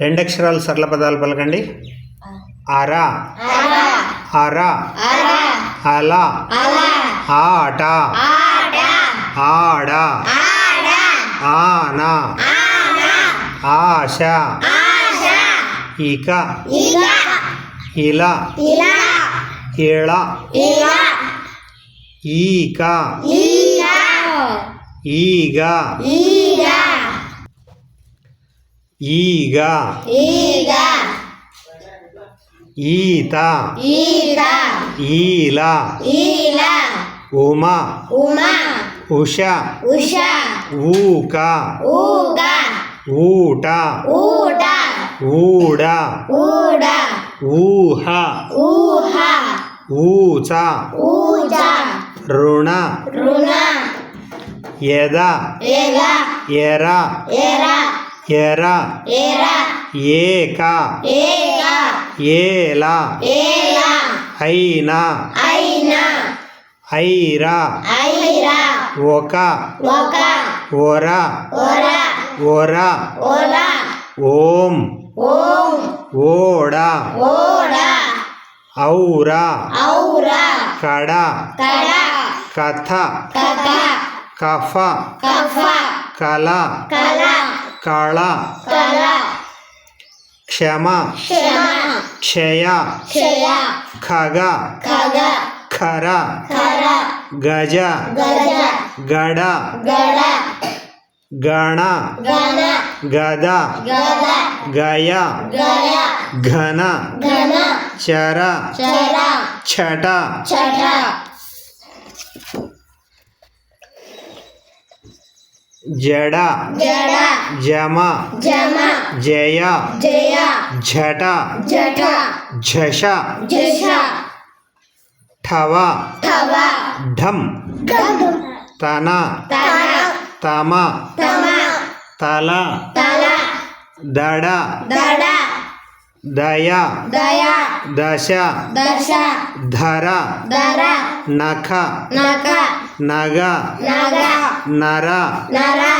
రెండు అక్షరాలు సరళ పదాలు పలకండి. అర అర అల ఆట ఆడ ఆన ఆశ ఇక ఇలా ఇళ ఈక ఈగ ఈగ ಈಗ ಈಗ ಈತ ಈತ ಈಲ ಈಲ ಉಮ ಉಮ ಉಷ ಉಷ ಊಕ ಊಕ ಊಟ ಊಟ ಊಡ ಊಡ ಊಹ ಊಹ ಊಚ ಊಚ ಋಣ ಋಣ ಎದ ಎದ ಎರ ಎರ ఎర ఏక ఏల ఐనా ఐరా ఒక ఒర ఒర ఓం ఓడ ఔరా కడ కథ కఫ కల काला क्षमा क्षमा क्षया क्षया खगा खगा खरा खरा गजा गड़ा गणा गदा गया घना चरा छटा जड़ा जड़ा जमा जमा जया जया झटा झटा झशा झशा ठवा ठवा ढम ढम तना तना तमा तमा तला तला दड़ा दड़ा दया दया दशा दशा धरा धरा नखा नखा नगा नगा नरा नरा।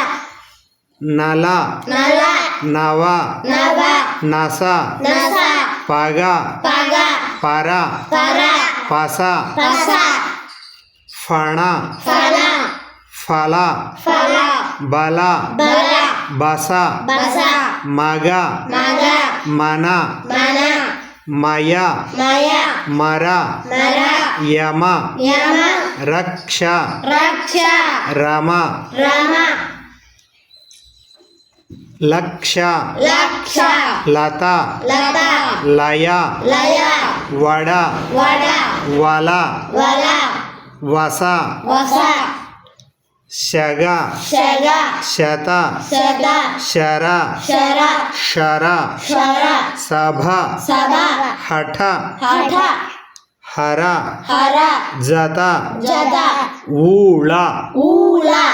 नला नला। नवा नवा। नसा नसा। पागा पागा। परा परा। पासा पासा। फणा फणा। फला फला। बला बला। बसा बसा। मागा मागा। मना मना। माया माया। मरा मरा। यमा यमा। రక్ష రక్ష రమ రమ లక్ష లక్ష లత లత లయ లయ వడ వడ వల వల వస వస శగ శగ శత శత శర శర శర శర సభ సభ హఠ హఠ हरा हरा जाता जाता उला उला